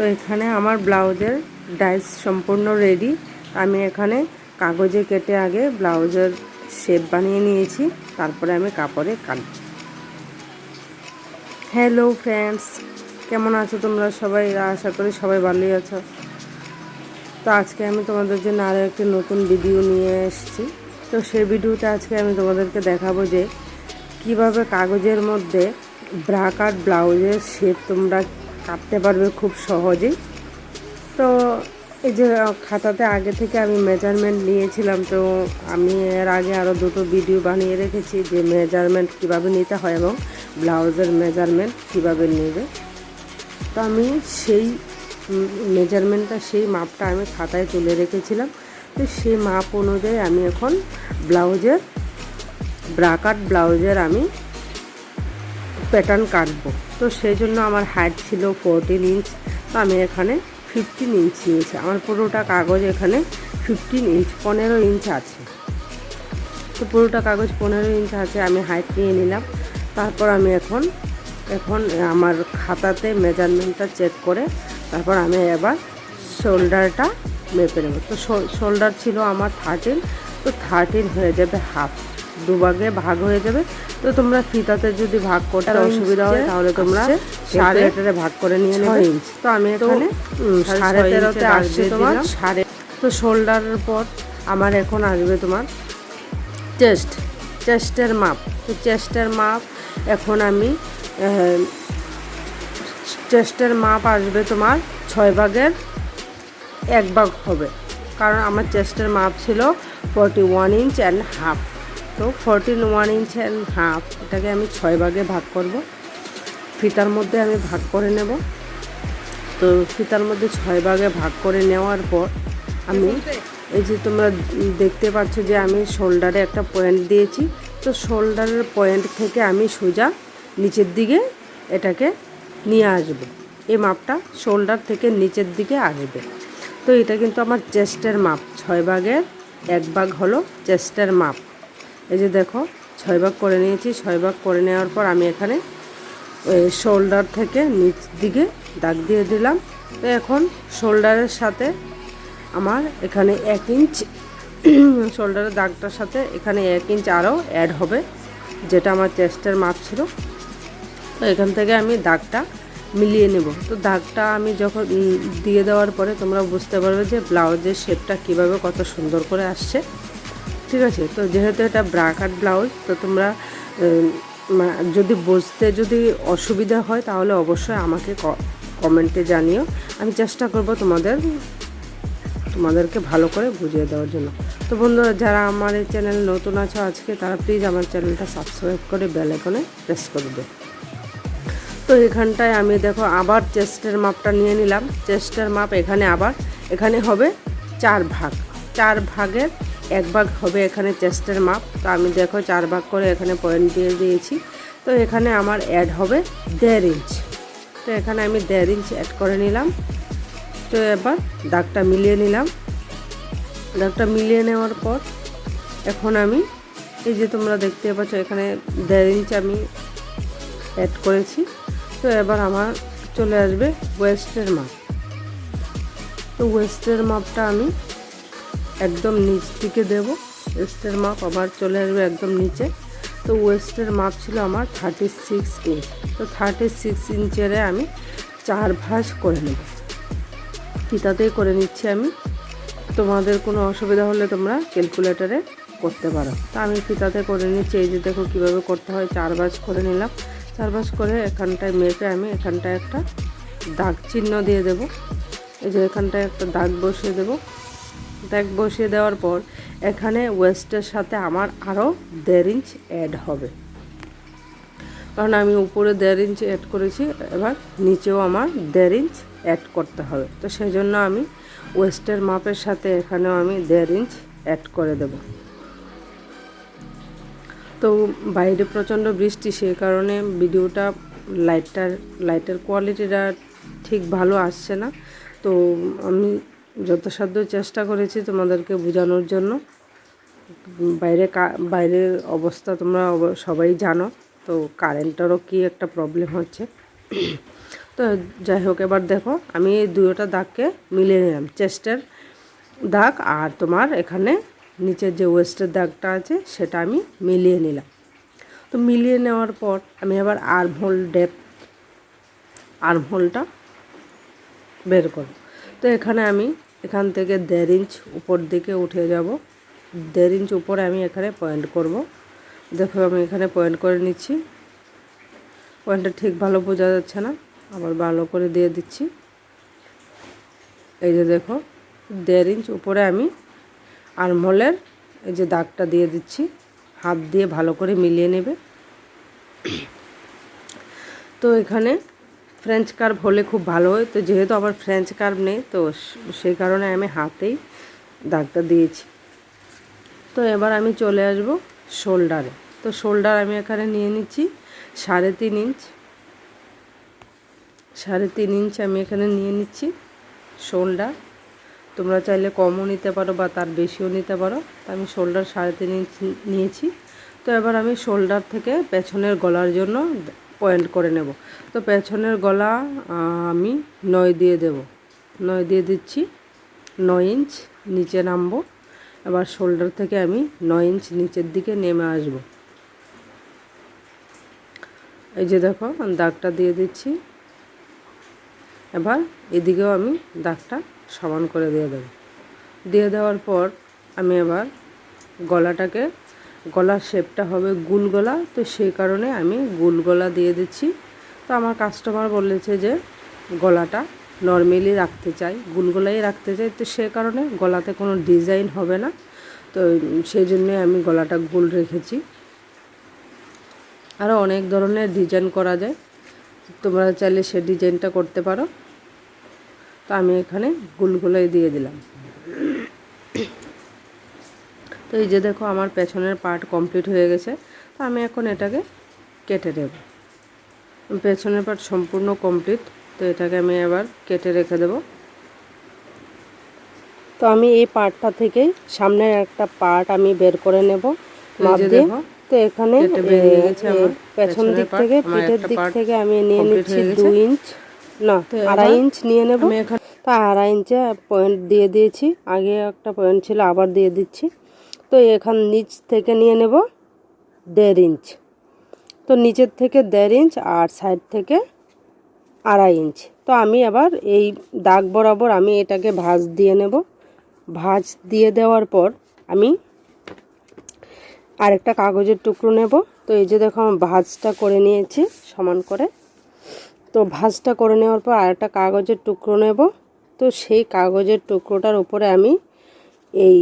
তো এখানে আমার ব্লাউজের ডাইস সম্পূর্ণ রেডি আমি এখানে কাগজে কেটে আগে ব্লাউজের শেপ বানিয়ে নিয়েছি, তারপরে আমি কাপড়ে কাটছি হ্যালো ফ্রেন্ডস কেমন আছো তোমরা সবাই? আশা করি সবাই ভালোই আছো। তো আজকে আমি তোমাদের জন্য আরও একটি নতুন ভিডিও নিয়ে এসেছি। তো সেই ভিডিওতে আজকে আমি তোমাদেরকে দেখাবো যে কীভাবে কাগজের মধ্যে ব্রা কাট ব্লাউজের শেপ তোমরা কাটতে পারবে খুব সহজেই। তো এই যে খাতাতে আগে থেকে আমি মেজারমেন্ট নিয়েছিলাম, তো আমি এর আগে আরও দুটো ভিডিও বানিয়ে রেখেছি যে মেজারমেন্ট কীভাবে নিতে হয় এবং ব্লাউজের মেজারমেন্ট কীভাবে নেবে। তো আমি সেই মেজারমেন্টটা সেই মাপটা আমি খাতায় তুলে রেখেছিলাম। তো সেই মাপ অনুযায়ী আমি এখন ব্লাউজের, ব্রাকাট ব্লাউজের আমি প্যাটার্ন কাটবো। তো সেই জন্য আমার হাইট ছিল ফোরটিন ইঞ্চ তো আমি এখানে ফিফটিন ইঞ্চ নিয়েছি। আমার পুরোটা কাগজ এখানে ফিফটিন ইঞ্চ পনেরো ইঞ্চ আছে। তো পুরোটা কাগজ পনেরো ইঞ্চ আছে, আমি হাইট নিয়ে নিলাম। তারপর আমি এখন এখন আমার খাতাতে মেজারমেন্টটা চেক করে, তারপর আমি এবার শোল্ডারটা মেপে নেব। তো শোল্ডার ছিল আমার থার্টিন তো থার্টিন হয়ে যাবে হাফ দুভাগে ভাগ হয়ে যাবে। তো তোমরা ফিতাতে যদি ভাগ করতে অসুবিধা হয় তাহলে তোমরা সাড়ে এটারে ভাগ করে নিয়ে নেবে। ইঞ্চ। তো আমি এখানে সাড়ে তেরোতে আসছে তোমার সাড়ে তো শোল্ডারের পর আমার এখন আসবে তোমার চেস্ট চেস্টের মাপ। তো চেস্টের মাপ এখন আমি চেস্টের মাপ আসবে তোমার ছয় ভাগের এক ভাগ হবে। কারণ আমার চেস্টের মাপ ছিল forty one inch and half তো fourteen one inch and half এটাকে আমি ছয় ভাগে ভাগ করব। ফিতার মধ্যে আমি ভাগ করে নেব। তো ফিতার মধ্যে ছয় ভাগে ভাগ করে নেওয়ার পর আমি এই যে তোমরা দেখতে পাচ্ছ যে আমি শোল্ডারে একটা পয়েন্ট দিয়েছি। তো শোল্ডারের পয়েন্ট থেকে আমি সোজা নিচের দিকে এটাকে নিয়ে আসব। এই মাপটা শোল্ডার থেকে নিচের দিকে আসবে। তো এটা কিন্তু আমার চেস্টের মাপ, ছয় ভাগের এক ভাগ হলো চেস্টের মাপ। এই যে দেখো ছয় ভাগ করে নিয়েছি। ছয় ভাগ করে নেওয়ার পর আমি এখানে শোল্ডার থেকে নিচ দিকে দাগ দিয়ে দিলাম। তো এখন শোল্ডারের সাথে আমার এখানে এক ইঞ্চ, শোল্ডারের দাগটার সাথে এখানে এক ইঞ্চ আরও অ্যাড হবে, যেটা আমার চেস্টের মাপ ছিল। তো এখান থেকে আমি দাগটা মিলিয়ে নেব। তো দাগটা আমি যখন দিয়ে দেওয়ার পরে তোমরা বুঝতে পারবে যে ব্লাউজের শেপটা কীভাবে কত সুন্দর করে আসছে। ঠিক আছে? তো যেহেতু এটা ব্রাকাট ব্লাউজ, তো তোমরা যদি বুঝতে যদি অসুবিধা হয়, তাহলে অবশ্যই আমাকে কমেন্টে জানিও। আমি চেষ্টা করব তোমাদের, তোমাদেরকে ভালো করে বুঝিয়ে দেওয়ার জন্য। তো বন্ধুরা, যারা আমার এই চ্যানেল নতুন আছো আজকে, তারা প্লিজ আমার চ্যানেলটা সাবস্ক্রাইব করে বেল আইকনে প্রেস করবে তো এখানটায় আমি দেখো, আবার চেস্টের মাপটা নিয়ে নিলাম। চেস্টের মাপ এখানে আবার, এখানে হবে চার ভাগ। চার ভাগের এক ভাগ হবে এখানে চেস্টের মাপ তো আমি দেখো চার ভাগ করে এখানে পয়েন্ট দিয়ে দিয়েছি। তো এখানে আমার অ্যাড হবে দেড় ইঞ্চ তো এখানে আমি দেড় ইঞ্চ অ্যাড করে নিলাম। তো এবার দাগটা মিলিয়ে নিলাম। দাগটা মিলিয়ে নেওয়ার পর এখন আমি এই যে তোমরা দেখতে পাচ্ছ, এখানে দেড় ইঞ্চ আমি অ্যাড করেছি। তো এবার আমার চলে আসবে ওয়েস্টের মাপ তো ওয়েস্টের মাপটা আমি একদম নিচ দিকে দেব। ওয়েস্টের মাপ আবার চলে আসবে একদম নিচে। তো ওয়েস্টের মাপ ছিল আমার থার্টি সিক্স ইঞ্চ তো থার্টি সিক্স ইঞ্চের আমি চার ভাঁজ করে নেব। ফিতাতেই করে নিচ্ছি আমি। তোমাদের কোনো অসুবিধা হলে তোমরা ক্যালকুলেটারে করতে পারো। তা আমি ফিতাতে করে নিচ্ছি। এই যে দেখো কীভাবে করতে হয়, চার ভাঁজ করে নিলাম। চার ভাঁজ করে এখানটায় মেপে আমি এখানটায় একটা দাগ চিহ্ন দিয়ে দেব। এই যে এখানটায় একটা দাগ বসিয়ে দেবো। দাগ বসিয়ে দেওয়ার পর এখানে ওয়েস্টের সাথে আমার আরও দেড় ইঞ্চ অ্যাড হবে। কারণ আমি উপরে দেড় ইঞ্চ অ্যাড করেছি, এবার নিচেও আমার দেড় ইঞ্চ অ্যাড করতে হবে। তো সেই জন্য আমি ওয়েস্টের মাপের সাথে এখানেও আমি দেড় ইঞ্চ অ্যাড করে দেব। তো বাইরে প্রচণ্ড বৃষ্টি, সে কারণে ভিডিওটা লাইটটার লাইটের কোয়ালিটিটা ঠিক ভালো আসছে না। তো আমি যথাসাধ্য চেষ্টা করেছি তোমাদেরকে বোঝানোর জন্য। বাইরে বাইরের অবস্থা তোমরা সবাই জানো, তো কারেন্টেরও কি একটা প্রবলেম হচ্ছে। তো যাই হোক, এবার দেখো, আমি এই দুটোটা দাগকে মিলিয়ে নিলাম চেস্টের দাগ আর তোমার এখানে নিচের যে ওয়েস্টের দাগটা আছে, সেটা আমি মিলিয়ে নিলাম। তো মিলিয়ে নেওয়ার পর আমি আবার আর্মহোল ডেপ আর্মহোলটা বের করব। তো এখানে আমি এখান থেকে দেড় ইঞ্চ উপর দিকে উঠে যাব। দেড় ইঞ্চ উপরে আমি এখানে পয়েন্ট করব। দেখো আমি এখানে পয়েন্ট করে নিচ্ছি। পয়েন্টটা ঠিক ভালো বোঝা যাচ্ছে না। আবার ভালো করে দিয়ে দিচ্ছি। এই যে দেখো, দেড় ইঞ্চ উপরে আমি আরমহলের এই যে দাগটা দিয়ে দিচ্ছি। হাত দিয়ে ভালো করে মিলিয়ে নেবে। তো এখানে ফ্রেঞ্চ কার্ভ হলে খুব ভালো হয়। তো যেহেতু আবার ফ্রেঞ্চ কার্ভ নেই, তো সেই কারণে আমি হাতেই দাগটা দিয়েছি। তো এবার আমি চলে আসব শোল্ডারে তো শোল্ডার আমি এখানে নিয়ে নিচ্ছি সাড়ে তিন ইঞ্চ। সাড়ে তিন ইঞ্চ আমি এখানে নিয়ে নিচ্ছি শোল্ডার তোমরা চাইলে কমও নিতে পারো বা তার বেশিও নিতে পারো। তো আমি শোল্ডার সাড়ে তিন ইঞ্চ নিয়েছি। তো এবার আমি শোল্ডার থেকে পেছনের গলার জন্য পয়েন্ট করে নেব। তো পেছনের গলা আমি নয় দিয়ে দেব। নয় দিয়ে দিচ্ছি। নয় ইঞ্চ নিচে নামবো। এবার শোল্ডার থেকে আমি নয় ইঞ্চ নিচের দিকে নেমে আসব। এই যে দেখো, দাগটা দিয়ে দিচ্ছি। এবার এদিকেও আমি দাগটা সমান করে দিয়ে দেব। দিয়ে দেওয়ার পর আমি এবার গলাটাকে গলার শেপটা হবে গুল গলা, তো সেই কারণে আমি গুল গলা দিয়ে দিচ্ছি। তো আমার কাস্টমার বলেছে যে গলাটা নর্মালি রাখতে চাই, গুল গলাই রাখতে চাই, তো সে কারণে গলাতে কোনো ডিজাইন হবে না। তো সেই জন্যে আমি গলাটা গুল রেখেছি। আরও অনেক ধরনের ডিজাইন করা যায়, তোমরা চাইলে সে ডিজাইনটা করতে পারো। তো আমি এখানে গুলগুলোই দিয়ে দিলাম। তো এই যে দেখো আমার পেছনের পার্ট কমপ্লিট হয়ে গেছে তো আমি এখন এটাকে কেটে দেব। পেছনের পার্ট সম্পূর্ণ কমপ্লিট তো এটাকে আমি এবার কেটে রেখে দেব। তো আমি এই পার্টটা থেকেই সামনের একটা পার্ট আমি বের করে নেব মাপ দিয়ে। তো এখানে পেছন দিক থেকে পিঠের দিক থেকে আমি নিয়ে নিচ্ছি দু ইঞ্চ না আড়াই ইঞ্চ নিয়ে নেব। তো আড়াই ইঞ্চে পয়েন্ট দিয়ে দিয়েছি আগে একটা পয়েন্ট ছিল আবার দিয়ে দিচ্ছি। তো এখান নিচ থেকে নিয়ে নেব দেড় ইঞ্চ। তো নিচের থেকে দেড় ইঞ্চ আর সাইড থেকে আড়াই ইঞ্চ। তো আমি আবার এই দাগ বরাবর আমি এটাকে ভাঁজ দিয়ে নেব। ভাঁজ দিয়ে দেওয়ার পর আমি আরেকটা কাগজের টুকরো নেব। তো এই যে দেখো আমি ভাঁজটা করে নিয়েছি সমান করে। তো ভাঁজটা করে নেওয়ার পর আরেকটা কাগজের টুকরো নেব। তো সেই কাগজের টুকরোটার উপরে আমি এই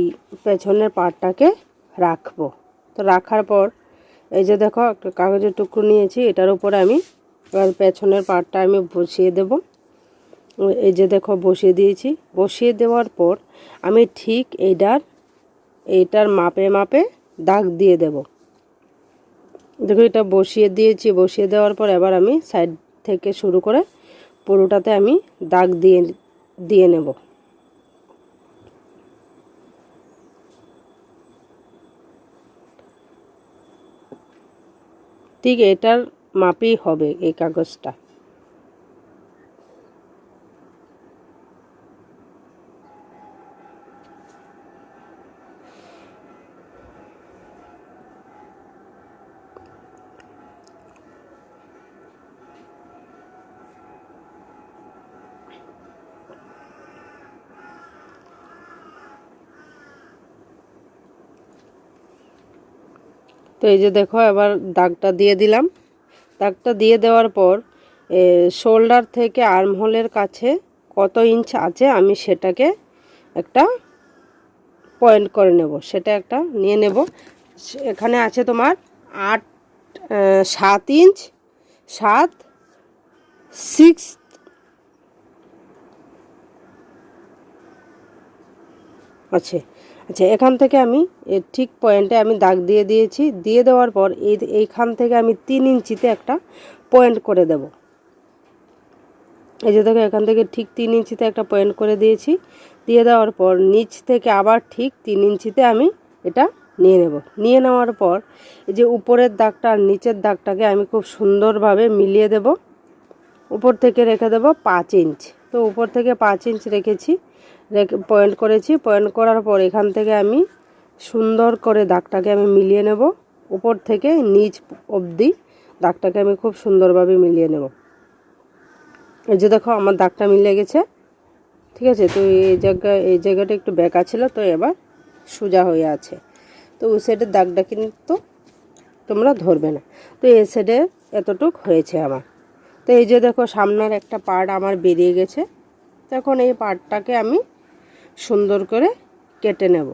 পেছনের পাটটাকে রাখব। তো রাখার পর, এই যে দেখো, একটা কাগজের টুকরো নিয়েছি, এটার উপরে আমি এবার পেছনের পাটটা আমি বসিয়ে দেব। এই যে দেখো, বসিয়ে দিয়েছি। বসিয়ে দেওয়ার পর আমি ঠিক এইটার এইটার মাপে মাপে দাগ দিয়ে দেব। দেখো, এটা বসিয়ে দিয়েছি। বসিয়ে দেওয়ার পর এবার আমি সাইড থেকে শুরু করে পুরোটাতে আমি দাগ দিয়ে দিয়ে নেব। ঠিক এটার মাপেই হবে এই কাগজটা। তো এই যে দেখো, এবার দাগটা দিয়ে দিলাম। দাগটা দিয়ে দেওয়ার পর শোল্ডার থেকে আর্মহোলের কাছে কত ইঞ্চ আছে আমি সেটাকে একটা পয়েন্ট করে নেব। সেটা একটা নিয়ে নেব। এখানে আছে তোমার আট সাত ইঞ্চ, সাত, সিক্স, আছে। আচ্ছা এখান থেকে আমি ঠিক পয়েন্টে আমি দাগ দিয়ে দিয়েছি। দিয়ে দেওয়ার পর এই, এইখান থেকে আমি তিন ইঞ্চিতে একটা পয়েন্ট করে দেব। এই যে দেখো, এখান থেকে ঠিক তিন ইঞ্চিতে একটা পয়েন্ট করে দিয়েছি। দিয়ে দেওয়ার পর নিচ থেকে আবার ঠিক তিন ইঞ্চিতে আমি এটা নিয়ে নেব। নিয়ে নেওয়ার পর এই যে উপরের দাগটা আর নিচের দাগটাকে আমি খুব সুন্দরভাবে মিলিয়ে দেব। উপর থেকে রেখে দেবো পাঁচ ইঞ্চ। তো উপর থেকে পাঁচ ইঞ্চ রেখেছি। রেখে পয়েন্ট করেছি। পয়েন্ট করার পর এখান থেকে আমি সুন্দর করে দাগটাকে আমি মিলিয়ে নেব। উপর থেকে নিচ অবধি দাগটাকে আমি খুব সুন্দরভাবে মিলিয়ে নেব। এই যে দেখো আমার দাগটা মিলে গেছে। ঠিক আছে? তো এই জায়গায় এই জায়গাটা একটু বেঁকা ছিল, তো এবার সোজা হয়ে আছে। তো ওই সাইডের দাগটা কিন্তু তোমরা ধরবে না। তো এই সাইডে এতটুক হয়েছে আমার। তো এই যে দেখো সামনের একটা পার্ট আমার বেরিয়ে গেছে। তখন এই পার্টটাকে আমি সুন্দর করে কেটে নেব।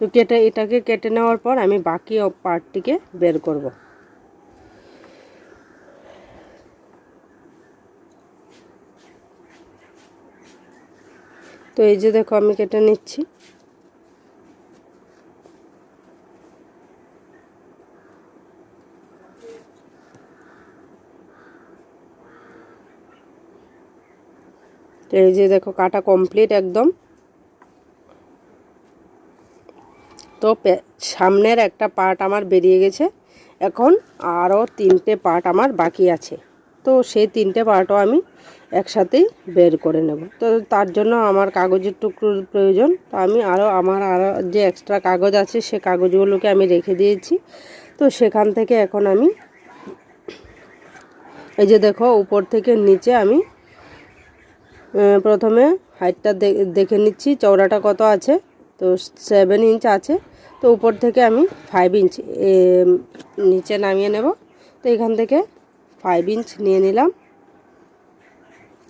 তো কেটে, এটাকে কেটে নেওয়ার পর আমি বাকি পার্টটিকে বের করব। তো এই যে দেখো আমি কেটে নিচ্ছি। এই যে দেখো, কাটা কমপ্লিট একদম। তো সামনের একটা পার্ট আমার বেরিয়ে গেছে। এখন আরও তিনটে পার্ট আমার বাকি আছে। তো সেই তিনটে পার্টও আমি একসাথেই বের করে নেব। তো তার জন্য আমার কাগজের টুকরোর প্রয়োজন। তো আমি আরও আমার আরও যে এক্সট্রা কাগজ আছে, সে কাগজগুলোকে আমি রেখে দিয়েছি। তো সেখান থেকে এখন আমি, এই যে দেখো, উপর থেকে নিচে আমি প্রথমে হাইটটা দেখে নিচ্ছি, চওড়াটা কত আছে? তো সেভেন ইঞ্চ আছে। তো উপর থেকে আমি ফাইভ ইঞ্চ নিচে নামিয়ে নেব। তো এখান থেকে ফাইভ ইঞ্চ নিয়ে নিলাম।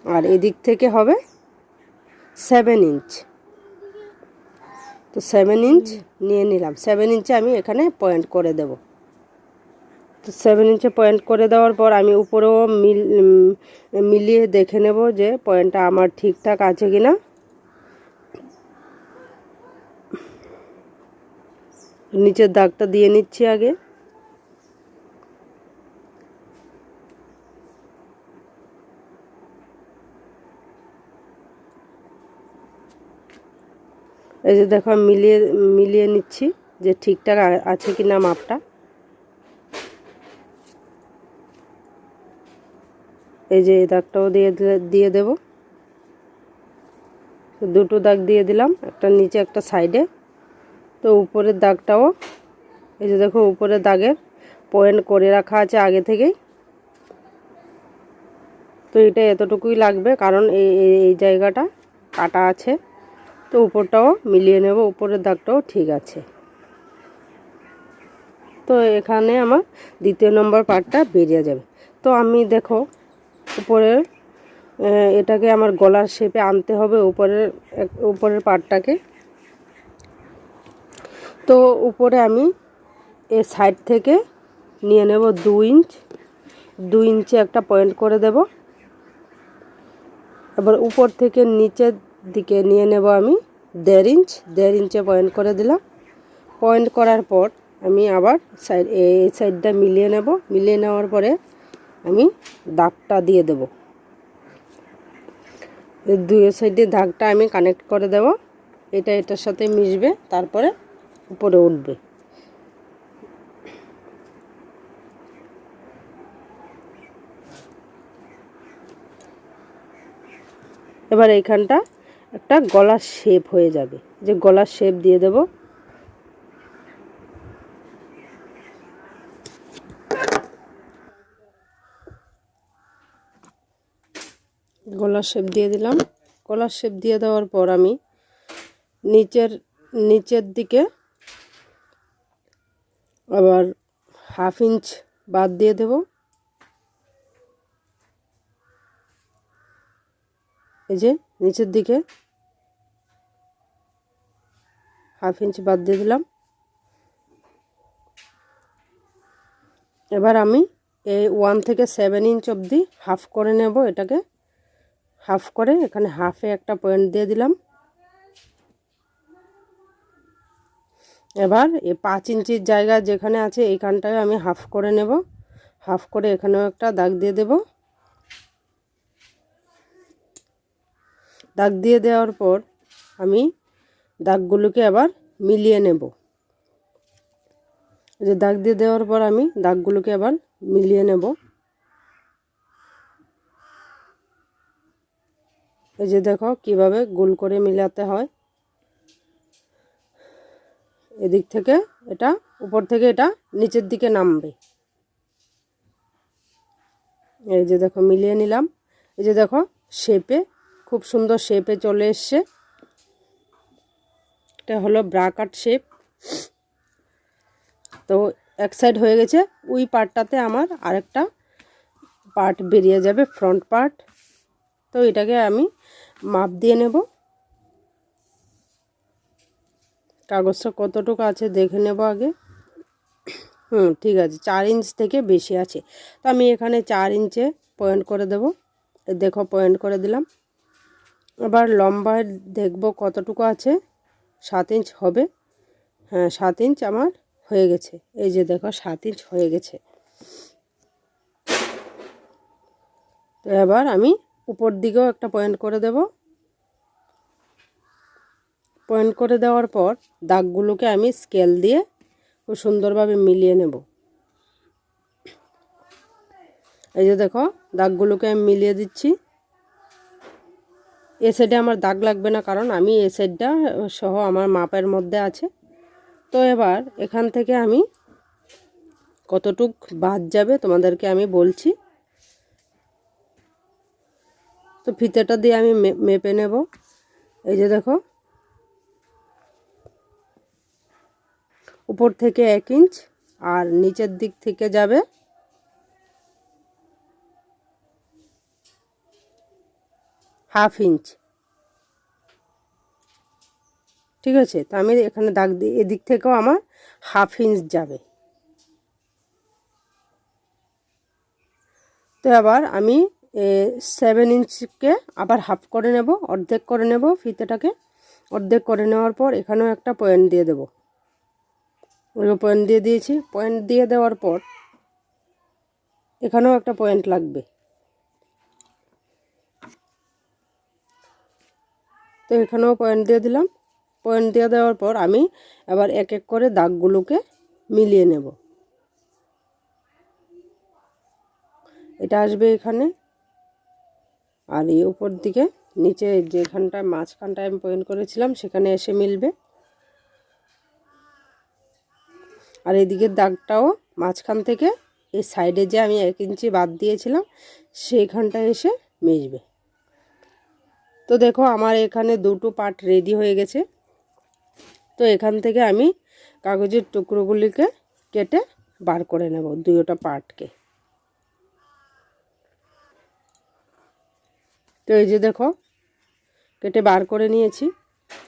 আর এদিক থেকে হবে সেভেন ইঞ্চ তো সেভেন ইঞ্চ নিয়ে নিলাম। সেভেন ইঞ্চে আমি এখানে পয়েন্ট করে দেব। তো সেভেন ইঞ্চে পয়েন্ট করে দেওয়ার পর আমি উপরেও মিল মিলিয়ে দেখে নেব যে পয়েন্টটা আমার ঠিকঠাক আছে কি না নিচের দাগটা দিয়ে নিচ্ছি আগে। এই যে দেখো, মিলিয়ে মিলিয়ে নিচ্ছি যে ঠিকঠাক আছে কি না মাপটা। এই যে এই দাগটাও দিয়ে দিয়ে দেব। দুটো দাগ দিয়ে দিলাম, একটা নিচে, একটা সাইডে। তো উপরের দাগটাও, এই যে দেখো উপরের দাগের পয়েন্ট করে রাখা আছে আগে থেকেই। তো এটা এতটুকুই লাগবে, কারণ এই এই জায়গাটা কাটা আছে। তো উপরটাও মিলিয়ে নেব, উপরের দাগটাও ঠিক আছে। তো এখানে আমার দ্বিতীয় নম্বর পার্টটা বেরিয়ে যাবে। তো আমি দেখো উপরের এটাকে আমার গলার শেপে আনতে হবে উপরের উপরের পার্টটাকে তো উপরে আমি এ সাইড থেকে নিয়ে নেব দু ইঞ্চ দু ইঞ্চে একটা পয়েন্ট করে দেব। এবার উপর থেকে নিচের দিকে নিয়ে নেব আমি দেড় ইঞ্চ দেড় ইঞ্চে পয়েন্ট করে দিলাম। পয়েন্ট করার পর আমি আবার সাইড এই সাইডটা মিলিয়ে নেব। মিলিয়ে নেওয়ার পরে আমি দাগটা দিয়ে দেব। দুই সাইডে দাগটা আমি কানেক্ট করে দেব। এটা এটার সাথে মিশবে, তারপরে উপরে উঠবে। এবার এইখানটা একটা গলার শেপ হয়ে যাবে। যে গলার শেপ দিয়ে দেব গলার শেপ দিয়ে দিলাম। গলার শেপ দিয়ে দেওয়ার পর আমি নিচের নিচের দিকে আবার হাফ ইঞ্চ বাদ দিয়ে দেব। এই যে নিচের দিকে হাফ ইঞ্চ বাদ দিয়ে দিলাম। এবার আমি এই ওয়ান থেকে সেভেন ইঞ্চ অবধি হাফ করে নেব এটাকে। হাফ করে, এখানে হাফে একটা পয়েন্ট দিয়ে দিলাম। এবার এই পাঁচ ইঞ্চির জায়গা যেখানে আছে, এইখানটায় আমি হাফ করে নেব। হাফ করে এখানেও একটা দাগ দিয়ে দেব। দাগ দিয়ে দেওয়ার পর আমি দাগগুলোকে আবার মিলিয়ে নেব। যে দাগ দিয়ে দেওয়ার পর আমি দাগগুলোকে আবার মিলিয়ে নেব। এই যে দেখো কীভাবে গোল করে মিলাতে হয়। এদিক থেকে এটা, উপর থেকে এটা নিচের দিকে নামবে। এই যে দেখো মিলিয়ে নিলাম। এই যে দেখো শেপে খুব সুন্দর শেপে চলে এসছে। এটা হলো ব্রাকাট শেপ তো এক সাইড হয়ে গেছে, ওই পার্টটাতে আমার আরেকটা পার্ট বেরিয়ে যাবে ফ্রন্ট পার্ট তো এটাকে আমি মাপ দিয়ে নেব। কাগজটা কতটুকু আছে দেখে নেব আগে। হুম, ঠিক আছে, চার ইঞ্চ থেকে বেশি আছে। তো আমি এখানে চার ইঞ্চে পয়েন্ট করে দেব। দেখো, পয়েন্ট করে দিলাম। এবার লম্বায় দেখব কতটুকু আছে। সাত ইঞ্চ হবে। হ্যাঁ সাত ইঞ্চ আমার হয়ে গেছে। এই যে দেখো, সাত ইঞ্চ হয়ে গেছে। তো এবার আমি উপর দিকেও একটা পয়েন্ট করে দেব। পয়েন্ট করে দেওয়ার পর দাগগুলোকে আমি স্কেল দিয়ে খুব সুন্দরভাবে মিলিয়ে নেব। এই যে দেখো, দাগগুলোকে আমি মিলিয়ে দিচ্ছি। এ সাইডে আমার দাগ লাগবে না, কারণ আমি এ সাইডটা সহ আমার মাপের মধ্যে আছে। তো এবার এখান থেকে আমি কতটুক বাদ যাবে তোমাদেরকে আমি বলছি। তো ফিতেটা দিয়ে আমি মেপে নেব। এই যে দেখো। উপর থেকে এক ইঞ্চ আর নিচের দিক থেকে যাবে। Half inch. ঠিক আছে? তো আমি এখানে দাগ দিই এদিক থেকেও আমার হাফ ইঞ্চ যাবে। তো আবার আমি সেভেন ইঞ্চকে আবার হাফ করে নেব, অর্ধেক করে নেব ফিতেটাকে। অর্ধেক করে নেওয়ার পর এখানেও একটা পয়েন্ট দিয়ে দেব। পয়েন্ট দিয়ে দিয়েছি। পয়েন্ট দিয়ে দেওয়ার পর এখানেও একটা পয়েন্ট লাগবে। তো এখানেও পয়েন্ট দিয়ে দিলাম। পয়েন্ট দিয়ে দেওয়ার পর আমি এবার এক এক করে দাগগুলোকে মিলিয়ে নেব। এটা আসবে এখানে। আর এই উপর দিকে, নিচে যেখানটায় মাঝখানটায় আমি পয়েন্ট করেছিলাম, সেখানে এসে মিলবে। আর এদিকের দাগটাও মাঝখান থেকে, এই সাইডে যে আমি এক ইঞ্চি বাদ দিয়েছিলাম সেইখানটায় এসে মিশবে তো দেখো, আমার এখানে দুটো পার্ট রেডি হয়ে গেছে। তো এখান থেকে আমি কাগজের টুকরোগুলিকে কেটে বার করে নেব দুইটা পার্টকে তো এই যে দেখো, কেটে বার করে নিয়েছি।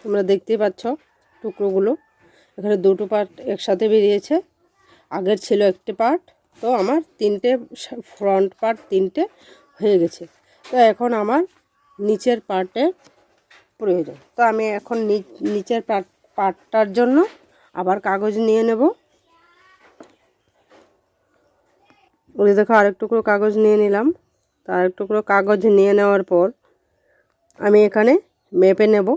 তোমরা দেখতেই পাচ্ছ টুকরোগুলো। এখানে দুটো পার্ট একসাথে বেরিয়েছে। আগের ছিল একটি পার্ট তো আমার তিনটে ফ্রন্ট পার্ট তিনটে হয়ে গেছে। তো এখন আমার নিচের পার্টের প্রয়োজন। তো আমি এখন নিচের পার্ট পার্টটার জন্য আবার কাগজ নিয়ে নেব। ওই দেখো আরেক টুকরো কাগজ নিয়ে নিলাম। তো আরেক টুকরো কাগজ নিয়ে নেওয়ার পর আমি এখানে মেপে নেব।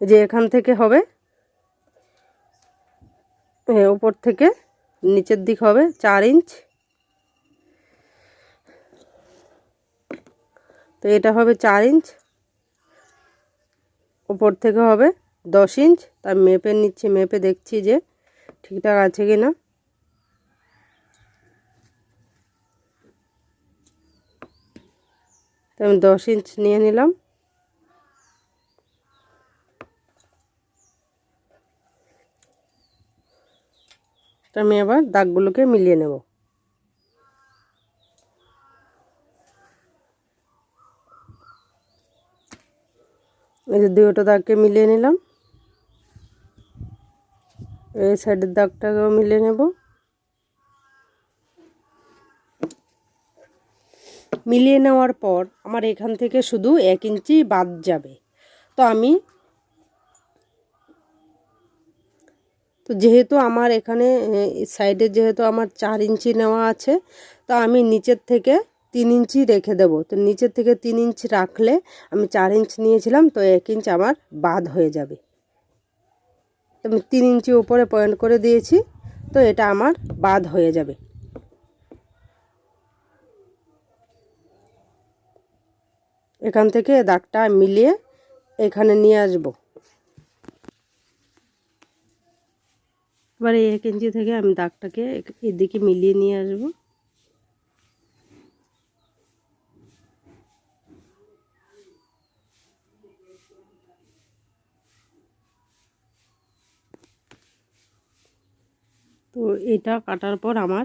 যে এখান থেকে হবে উপর থেকে নিচের দিক হবে চার ইঞ্চ। তো এটা হবে চার ইঞ্চ, উপর থেকে হবে দশ ইঞ্চ, তার মেপে নিচ্ছি, মেপে দেখছি যে ঠিকঠাক আছে কি না আমি দশ ইঞ্চ নিয়ে নিলাম। আমি আবার দাগগুলোকে মিলিয়ে নেব। এই যে দুটো দাগকে মিলিয়ে নিলাম। এই সাইডের দাগটাকেও মিলে নেব। মিলিয়ে নেওয়ার পর আমার এখান থেকে শুধু এক ইঞ্চি বাদ যাবে। তো আমি তো যেহেতু আমার এখানে সাইডে যেহেতু আমার চার ইঞ্চি নেওয়া আছে, তো আমি নিচের থেকে তিন ইঞ্চি রেখে দেবো। তো নিচের থেকে তিন ইঞ্চি রাখলে আমি চার ইঞ্চ নিয়েছিলাম, তো এক ইঞ্চ আমার বাদ হয়ে যাবে। আমি তিন ইঞ্চি উপরে পয়েন্ট করে দিয়েছি, তো এটা আমার বাদ হয়ে যাবে। এখান থেকে দাগটা মিলিয়ে এখানে নিয়ে আসব। এবার এক ইঞ্চি থেকে আমি দাগটাকে এদিকে মিলিয়ে নিয়ে আসব। তো এটা কাটার পর আমার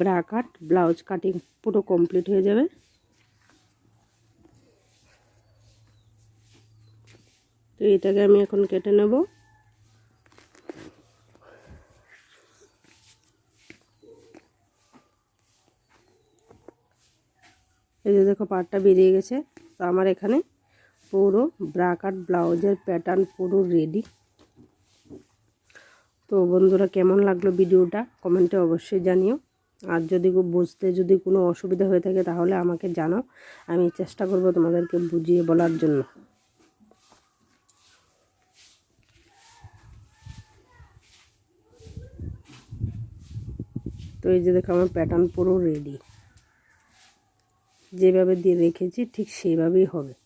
ব্রা কাট ব্লাউজ কাটিং পুরো কমপ্লিট হয়ে যাবে। তো এটাকে আমি এখন কেটে নেব। এই যে দেখো পাটটা বেরিয়ে গেছে। তো আমার এখানে পুরো ব্রা কাট ব্লাউজের প্যাটার্ন পুরো রেডি তো বন্ধুরা, কেমন লাগল ভিডিওটা? কমেন্টে অবশ্যই জানিও। আর যদি বুঝতে যদি কোনো অসুবিধা হয়ে থাকে, তাহলে আমাকে জানাও। আমি চেষ্টা করব তোমাদেরকে বুঝিয়ে বলার জন্য। তো এই যে দেখো, আমার প্যাটার্ন পুরো রেডি যেভাবে দিয়ে রেখেছি, ঠিক সেইভাবেই হবে।